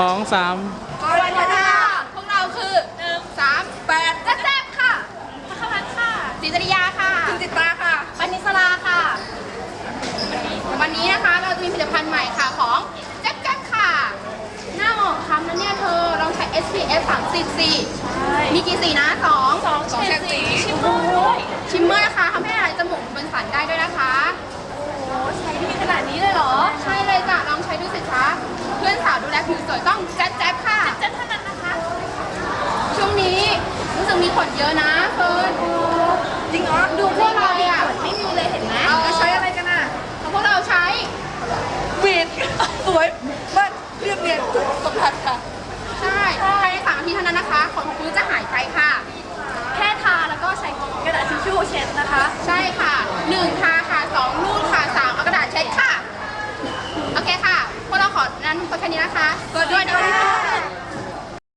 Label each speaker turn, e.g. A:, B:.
A: สองสาม
B: สวัสดีค่ะพวกเราคือหนึ่งสามแปดแจ๊บค่ะพัชรัตน์ค่ะจิตริยาค่ะจิติตาค่ะปณิสราค่ะ วันนี้นะคะเราจะมีผลิตภัณฑ์ใหม่ค่ะของแจ๊บแจ๊บค่ะ หน้าหมองคล้ำนะเนี่ยเธอลองใช้ SPF 30สีมีกี่สีนะสองสองเฉดสีชิมเมอร์ด้วยชิมเมอร์นะคะทำให้ลายจมูกเป็นสันได้ด้วยนะคะ ใช้ดีขนาดนี้เลยเหรอ ใช่เลยจ้ะ ลองใช้ดูสิคะ เพื่อนสาวดูแล ผิวสวยต้องแจ๊บแจ๊บค่ะ แจ๊บเท่านั้นนะคะ ช่วงนี้รู้สึกมีขนเยอะนะเฟิร์นจริงเหรอดูพวกเราอะไม่มีเลยเห็นไหม
C: แล้วใช้อะไรกันอะ
B: พวกเราใช้
C: บีดสวยบ้านเรียบเรียงทุกสัมผัสค่ะ
B: ใช่ภายในสามนาทีเท่านั้นนะคะ ขนของคุณจะหาย นั้นก็แค่นี้นะคะกดด้วยนะ
C: คะ